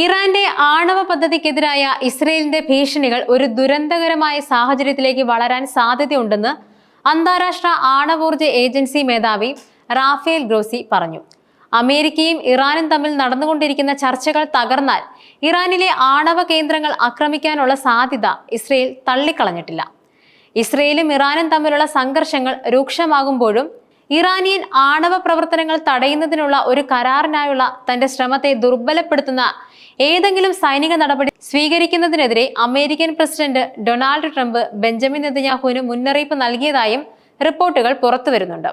ഇറാന്റെ ആണവ പദ്ധതിക്കെതിരായ ഇസ്രയേലിന്റെ ഭീഷണികൾ ഒരു ദുരന്തകരമായ സാഹചര്യത്തിലേക്ക് വളരാൻ സാധ്യതയുണ്ടെന്ന് അന്താരാഷ്ട്ര ആണവോർജ ഏജൻസി മേധാവി റാഫേൽ ഗ്രോസി പറഞ്ഞു. അമേരിക്കയും ഇറാനും തമ്മിൽ നടന്നുകൊണ്ടിരിക്കുന്ന ചർച്ചകൾ തകർന്നാൽ ഇറാനിലെ ആണവ കേന്ദ്രങ്ങൾ ആക്രമിക്കാനുള്ള സാധ്യത ഇസ്രയേൽ തള്ളിക്കളഞ്ഞിട്ടില്ല. ഇസ്രയേലും ഇറാനും തമ്മിലുള്ള സംഘർഷങ്ങൾ രൂക്ഷമാകുമ്പോഴും ഇറാനിയൻ ആണവ പ്രവർത്തനങ്ങൾ തടയുന്നതിനുള്ള ഒരു കരാറിനായുള്ള തന്റെ ശ്രമത്തെ ദുർബലപ്പെടുത്തുന്ന ഏതെങ്കിലും സൈനിക നടപടി സ്വീകരിക്കുന്നതിനെതിരെ American president Donald Trump Benjamin നെതന്യാഹുവിന് മുന്നറിയിപ്പ് നൽകിയതായും റിപ്പോർട്ടുകൾ പുറത്തുവരുന്നുണ്ട്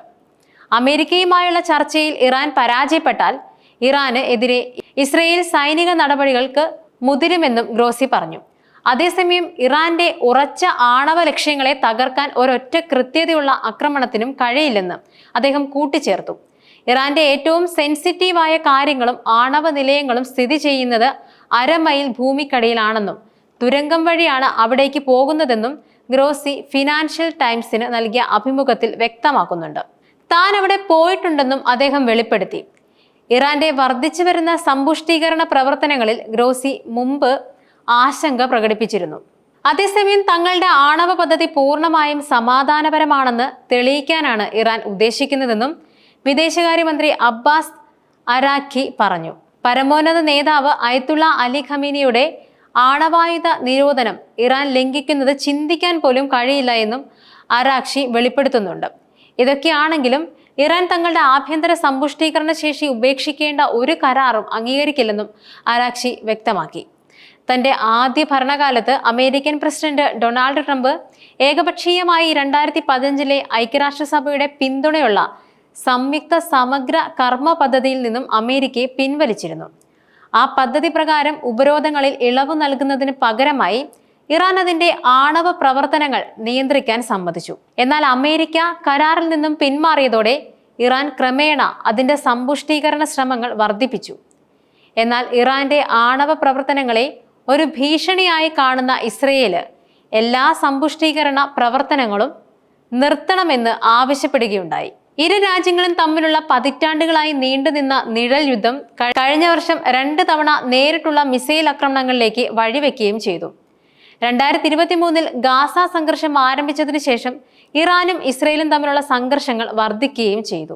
അമേരിക്കയുമായുള്ള ചർച്ചയിൽ ഇറാൻ പരാജയപ്പെട്ടാൽ ഇറാന് എതിരെ ഇസ്രയേൽ സൈനിക നടപടികൾക്ക് മുതിരുമെന്നും ഗ്രോസി പറഞ്ഞു. അതേസമയം ഇറാന്റെ ഉറച്ച ആണവ ലക്ഷ്യങ്ങളെ തകർക്കാൻ ഒരൊറ്റ കൃത്യതയുള്ള ആക്രമണത്തിനും കഴിയില്ലെന്ന് അദ്ദേഹം കൂട്ടിച്ചേർത്തു. ഇറാന്റെ ഏറ്റവും സെൻസിറ്റീവായ കാര്യങ്ങളും ആണവ നിലയങ്ങളും സ്ഥിതി ചെയ്യുന്നത് അരമൈൽ ഭൂമിക്കടിയിലാണെന്നും തുരങ്കം വഴിയാണ് അവിടേക്ക് പോകുന്നതെന്നും ഗ്രോസി ഫിനാൻഷ്യൽ ടൈംസിന് നൽകിയ അഭിമുഖത്തിൽ വ്യക്തമാക്കുന്നുണ്ട്. താൻ അവിടെ പോയിട്ടുണ്ടെന്നും അദ്ദേഹം വെളിപ്പെടുത്തി. ഇറാന്റെ വർദ്ധിച്ചു വരുന്ന സമ്പുഷ്ടീകരണ പ്രവർത്തനങ്ങളിൽ ഗ്രോസി മുമ്പ് ആശങ്ക പ്രകടിപ്പിച്ചിരുന്നു. അതേസമയം തങ്ങളുടെ ആണവ പദ്ധതി പൂർണമായും സമാധാനപരമാണെന്ന് തെളിയിക്കാനാണ് ഇറാൻ ഉദ്ദേശിക്കുന്നതെന്നും വിദേശകാര്യമന്ത്രി അബ്ബാസ് അരാഖി പറഞ്ഞു. പരമോന്നത നേതാവ് അയത്തുള്ള അലി ഖമീനിയുടെ ആണവായുധ നിരോധനം ഇറാൻ ലംഘിക്കുന്നത് ചിന്തിക്കാൻ പോലും കഴിയില്ല എന്നും അരാക്ഷി വെളിപ്പെടുത്തുന്നുണ്ട്. ഇതൊക്കെയാണെങ്കിലും ഇറാൻ തങ്ങളുടെ ആഭ്യന്തര സമ്പുഷ്ടീകരണ ശേഷി ഉപേക്ഷിക്കേണ്ട ഒരു കരാറും അംഗീകരിക്കില്ലെന്നും അരാക്ഷി വ്യക്തമാക്കി. തന്റെ ആദ്യ ഭരണകാലത്ത് അമേരിക്കൻ പ്രസിഡന്റ് ഡൊണാൾഡ് ട്രംപ് ഏകപക്ഷീയമായി രണ്ടായിരത്തി പതിനഞ്ചിലെ ഐക്യരാഷ്ട്രസഭയുടെ പിന്തുണയുള്ള സംയുക്ത സമഗ്ര കർമ്മ പദ്ധതിയിൽ നിന്നും അമേരിക്കയെ പിൻവലിച്ചിരുന്നു. ആ പദ്ധതി പ്രകാരം ഉപരോധങ്ങളിൽ ഇളവ് നൽകുന്നതിന് പകരമായി ഇറാൻ അതിന്റെ ആണവ പ്രവർത്തനങ്ങൾ നിയന്ത്രിക്കാൻ സമ്മതിച്ചു. എന്നാൽ അമേരിക്ക കരാറിൽ നിന്നും പിന്മാറിയതോടെ ഇറാൻ ക്രമേണ അതിന്റെ സമ്പുഷ്ടീകരണ ശ്രമങ്ങൾ വർദ്ധിപ്പിച്ചു. എന്നാൽ ഇറാന്റെ ആണവ പ്രവർത്തനങ്ങളെ ഒരു ഭീഷണിയായി കാണുന്ന ഇസ്രയേൽ എല്ലാ സമ്പുഷ്ടീകരണ പ്രവർത്തനങ്ങളും നിർത്തണമെന്ന് ആവശ്യപ്പെടുകയുണ്ടായി. ഇരു രാജ്യങ്ങളും തമ്മിലുള്ള പതിറ്റാണ്ടുകളായി നീണ്ടുനിന്ന നിഴൽ യുദ്ധം കഴിഞ്ഞ വർഷം രണ്ട് തവണ നേരിട്ടുള്ള മിസൈൽ ആക്രമണങ്ങളിലേക്ക് വഴിവെക്കുകയും ചെയ്തു. രണ്ടായിരത്തി ഇരുപത്തി മൂന്നിൽ ഗാസ സംഘർഷം ആരംഭിച്ചതിനു ശേഷം ഇറാനും ഇസ്രയേലും തമ്മിലുള്ള സംഘർഷങ്ങൾ വർദ്ധിക്കുകയും ചെയ്തു.